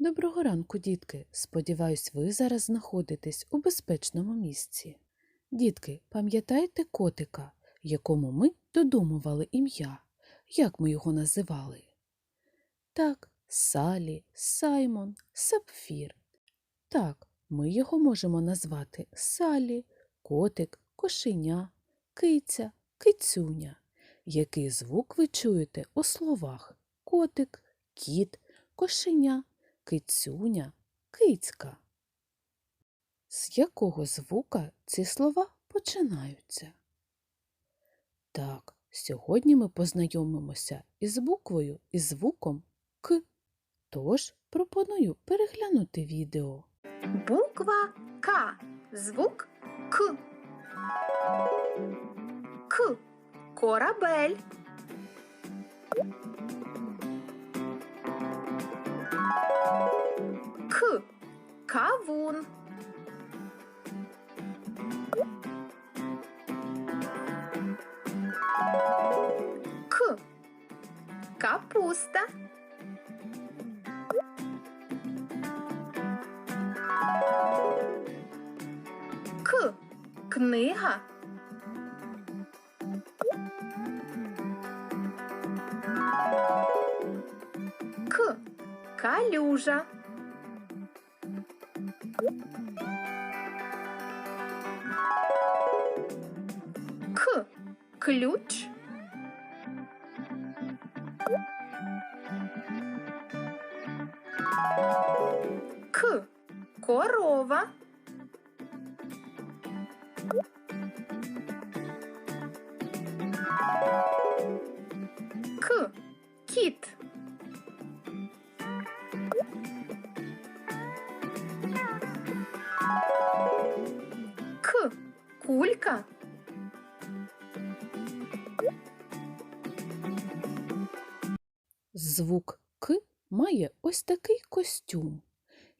Доброго ранку, дітки. Сподіваюсь, ви зараз знаходитесь у безпечному місці. Дітки, пам'ятаєте котика, якому ми додумували ім'я? Як ми його називали? Так, Салі, Саймон, Сапфір. Так, ми його можемо назвати Салі, котик, кошеня, киця, кицюня. Який звук ви чуєте у словах котик, кіт, кошеня, кицюня, кицька? З якого звука ці слова починаються? Так, сьогодні ми познайомимося із буквою і звуком К. Тож пропоную переглянути відео. Буква К. Звук К. К. Корабель. Кавун. К. Капуста. К. Книга. К. Калюжа. Ключ. К. Корова. К. Кіт. К. Кулька. Звук К має ось такий костюм.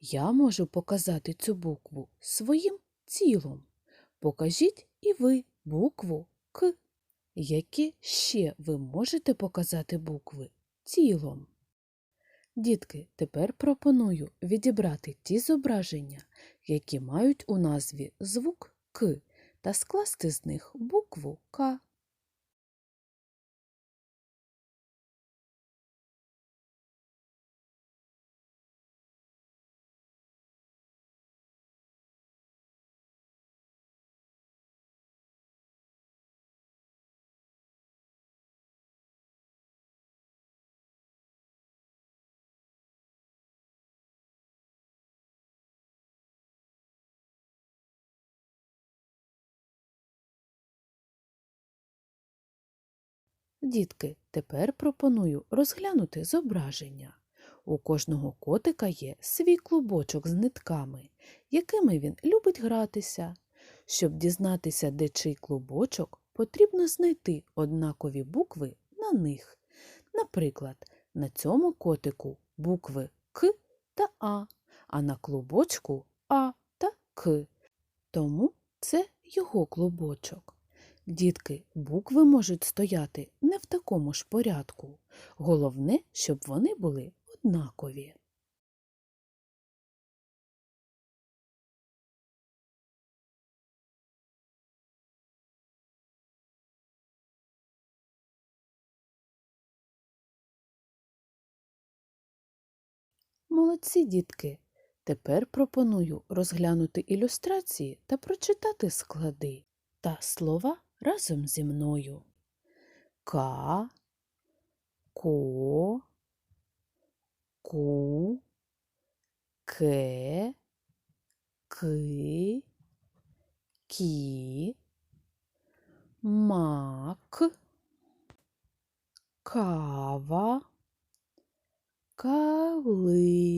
Я можу показати цю букву своїм тілом. Покажіть і ви букву К. Які ще ви можете показати букви тілом? Дітки, тепер пропоную відібрати ті зображення, які мають у назві звук К, та скласти з них букву К. Дітки, тепер пропоную розглянути зображення. У кожного котика є свій клубочок з нитками, якими він любить гратися. Щоб дізнатися, де чий клубочок, потрібно знайти однакові букви на них. Наприклад, на цьому котику букви К та А, а на клубочку А та К. Тому це його клубочок. Дітки, букви можуть стояти не в такому ж порядку. Головне, щоб вони були однакові. Молодці, дітки! Тепер пропоную розглянути ілюстрації та прочитати склади та слова разом зі мною. Ка, ко, ку, ке, ки, кі, мак, кава, калина,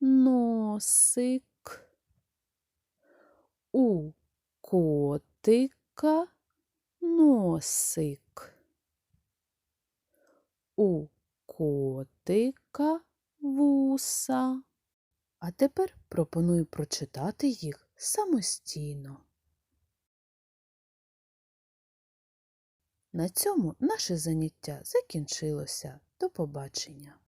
носик, у котика носик. У котика вуса. А тепер пропоную прочитати їх самостійно. На цьому наше заняття закінчилося. До побачення!